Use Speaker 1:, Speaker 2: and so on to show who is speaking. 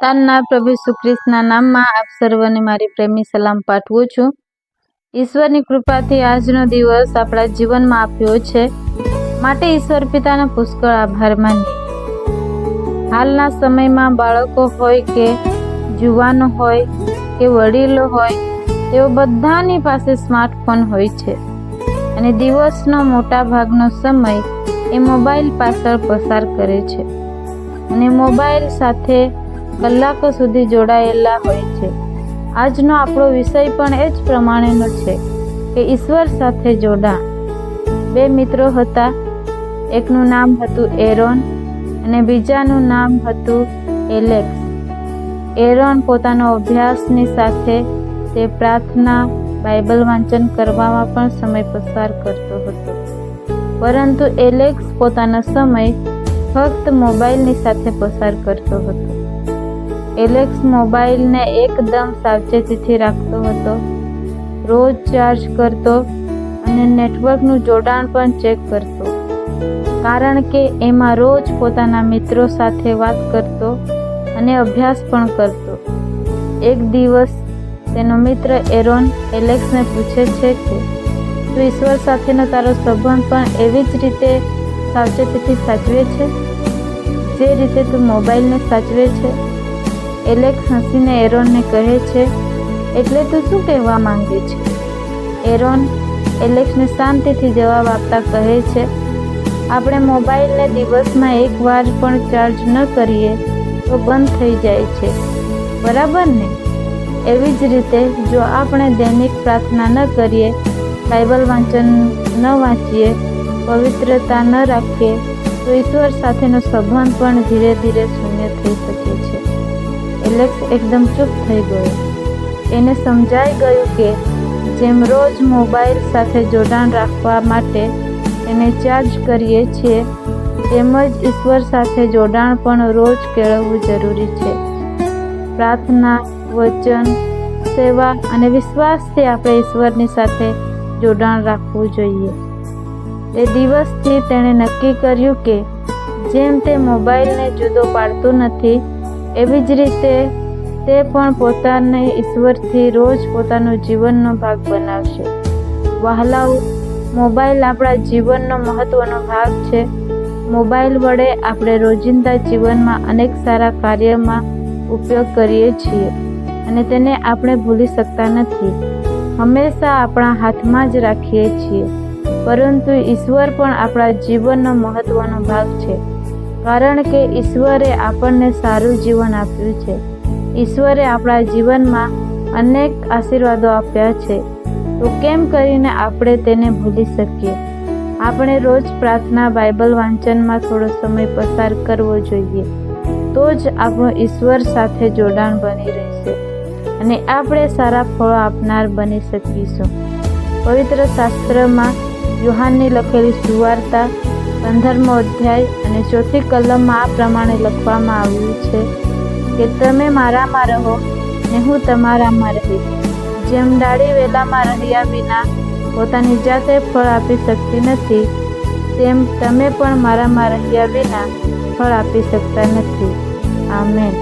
Speaker 1: તારના પ્રભુ ઈસુ નામમાં આપ સર્વને મારી પ્રેમી સલામ પાઠવું છું. ઈશ્વરની કૃપાથી આજનો દિવસ આપણા જીવનમાં આપ્યો છે. માટે ઈશ્વર પિતાનો પુષ્કળ આભાર માનીએ. હાલના સમયમાં બાળકો હોય કે જુવાનો હોય કે વડીલો હોય, તેઓ બધાની પાસે સ્માર્ટફોન હોય છે. અને દિવસનો મોટા ભાગનો સમય એ મોબાઈલ પાછળ પસાર કરે છે. અને મોબાઈલ સાથે કલાકો સુધી જોડાયેલા હોય છે. આજનો આપણો વિષય પણ એ જ પ્રમાણેનો છે કે ઈશ્વર સાથે જોડાણ. બે મિત્રો હતા. એકનું નામ હતું એરોન અને બીજાનું નામ હતું એલેક્સ. એરોન પોતાનો અભ્યાસની સાથે તે પ્રાર્થના, બાઇબલ વાંચન કરવામાં પણ સમય પસાર કરતો હતો. પરંતુ એલેક્સ પોતાનો સમય ફક્ત મોબાઈલની સાથે પસાર કરતો હતો. એલેક્સ મોબાઈલને એકદમ સાવચેતીથી રાખતો હતો. રોજ ચાર્જ કરતો અને નેટવર્કનું જોડાણ પણ ચેક કરતો. કારણ કે એમાં રોજ પોતાના મિત્રો સાથે વાત કરતો અને અભ્યાસ પણ કરતો. એક દિવસ તેનો મિત્ર એરોન એલેક્સને પૂછે છે કે, તું ઈશ્વર સાથેનો તારો સંબંધ પણ એવી જ રીતે સાવચેતીથી સાચવે છે? જે રીતે તું મોબાઈલને સાચવે છે એલેક્સ હસીને એરોનને કહે છે, એટલે તું શું કહેવા માંગે છે? એરોન એલેક્સને શાંતિથી જવાબ આપતા કહે છે, આપણે મોબાઈલને દિવસમાં એકવાર પણ ચાર્જ ન કરીએ તો બંધ થઈ જાય છે. બરાબર ને? એવી જ રીતે જો આપણે દૈનિક પ્રાર્થના ન કરીએ, બાઇબલ વાંચન ન વાંચીએ, પવિત્રતા ન રાખીએ, તો ઈશ્વર સાથેનો સંબંધ પણ ધીરે ધીરે શૂન્ય થઈ શકે છે. એલેક્સ એકદમ ચૂપ થઈ ગયો. એને સમજાઈ ગયું કે જેમ રોજ મોબાઈલ સાથે જોડાણ રાખવા માટે એને ચાર્જ કરીએ છીએ, તેમ જ ઈશ્વર સાથે જોડાણ પણ રોજ કેળવવું જરૂરી છે. પ્રાર્થના, વચન, સેવા અને વિશ્વાસથી આપણે ઈશ્વરની સાથે જોડાણ રાખવું જોઈએ. એ દિવસથી તેણે નક્કી કર્યું કે જેમ તે મોબાઈલને જુદો પાડતું નથી એવી જ રીતે તે પણ પોતાને ઈશ્વરથી રોજ પોતાનું જીવનનો ભાગ બનાવશે. વહાલાઓ, મોબાઈલ આપણા જીવનનો મહત્વનો ભાગ છે. મોબાઈલ વડે આપણે રોજિંદા જીવનમાં અનેક સારા કાર્યમાં ઉપયોગ કરીએ છીએ અને તેને આપણે ભૂલી શકતા નથી. હંમેશા આપણા હાથમાં જ રાખીએ છીએ, પરંતુ ઈશ્વર પણ આપણા જીવનનો મહત્વનો ભાગ છે. કારણ કે ઈશ્વરે આપણને સારું જીવન આપ્યું છે. ઈશ્વરે આપણા જીવનમાં અનેક આશીર્વાદો આપ્યા છે. તો કેમ કરીને આપણે તેને ભૂલી શકીએ? આપણે રોજ પ્રાર્થના, બાઇબલ વાંચનમાં થોડો સમય પસાર કરવો જોઈએ. તો જ આપણું ઈશ્વર સાથે જોડાણ બની રહેશે અને આપણે સારા ફળો આપનાર બની શકીશું. પવિત્ર શાસ્ત્રમાં યુહાનની લખેલી સુવાર્તા પંદરમો અધ્યાય અને ચોથી કલમમાં આ પ્રમાણે લખવામાં આવ્યું છે કે તમે મારામાં રહો ને હું તમારામાં રહીશ. જેમ ડાળી વેલામાં રહ્યા વિના પોતાની જાતે ફળ આપી શકતી નથી, તેમ તમે પણ મારામાં રહ્યા વિના ફળ આપી શકતા નથી. આમેન.